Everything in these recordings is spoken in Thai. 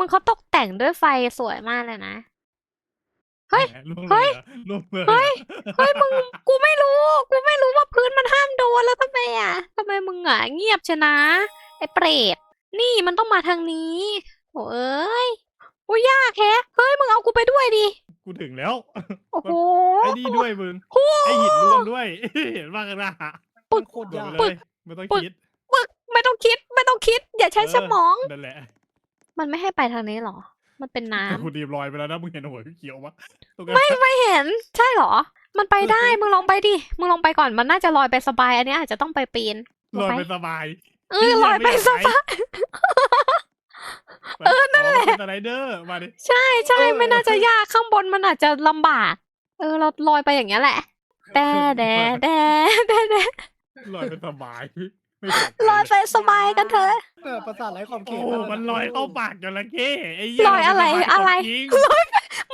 มึงเขาตกแต่งด้วยไฟสวยมากเลยนะ เฮ้ยแหมล่วงเฮ้เลยยเหรอล่วงเลยเฮ้ย เฮ้ย มึง กูไม่รู้ กูไม่รู้ว่าพื้นมันห้ามโดนแล้วทำไมอะทำไมมึงอะเงียบชนะ ไอ้เปรต นี่มันต้องมาทางนี้โถ่เอ้ยโอ้ยยากแฮะ เฮ้ย มึงเอากูไปด้วยดิ กูถึงแล้ว โอ้โห ไอ้นี่ด้วยมึง ไอ้หินร่วงด้วย เห็นว่ากันนะมันโคตรโดดยากไปเลยไม่ต้องปึกคิด ปึก ไม่ต้องคิด ไม่ต้องคิด อย่าใช้เออสมอง นั่นแหละ มันไม่ให้ไปทางนี้หรอ มันเป็นน้ำแต่กูดีมลอยไปแล้วนะมึงเห็นหัวเขียวปะตรงนั้นไม่ไม่เห็น ใช่เหรอ มันไปได้ มึงลองไปดิ มึงลองไปก่อน มันน่าจะลอยไปสบาย อันนี้อาจจะต้องไปปีน ลอยไปสบาย เออลอยไปสบาย เออ นั่นแหละสไลเดอร์ มาดิ ใช่ใช่ ไม่น่าจะยาก ข้างบนมันอาจจะลำบาก เออ เราลอยไปอย่างเงี้ยแหละแดแดแดแดแดลอยไปสบายไม่ป ลดภัลอยไปสบายกันเถอะ เออประสาทไร้ขอบเขโอ้ตโหมันลอยเข้าปากจระเข้ไอ้เหี้ลอยอะไรมันสบายอะไรจริง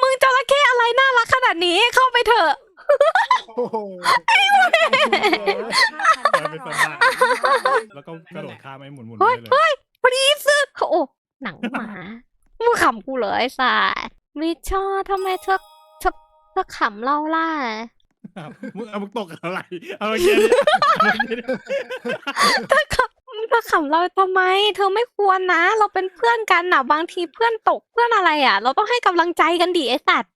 มึงจระเข้อะไรน่ารักขนาดนี้เข้าไปเถอะ โอ้โหลอยไปสบายแล้วก็กระโดดข้ามไอ้หมุนๆเฮ้ยได้เลยพอดีซึกโอ้หนังหมา มึงขำกูเลยไอ้สัสวิชอทำไมเธอเธอเธอขำเราล่ะ มึงเอามึงตกอะไร เอาเมื่อกี้ดิเอาเมื่อกี้ดิเธอขำเธอขำเราทำไม เธอไม่ควรนะ เราเป็นเพื่อนกันน่ะบางทีเพื่อนตกเพื่อนอะไรอะ เราต้องให้กำลังใจกันดิไอ้สัตว์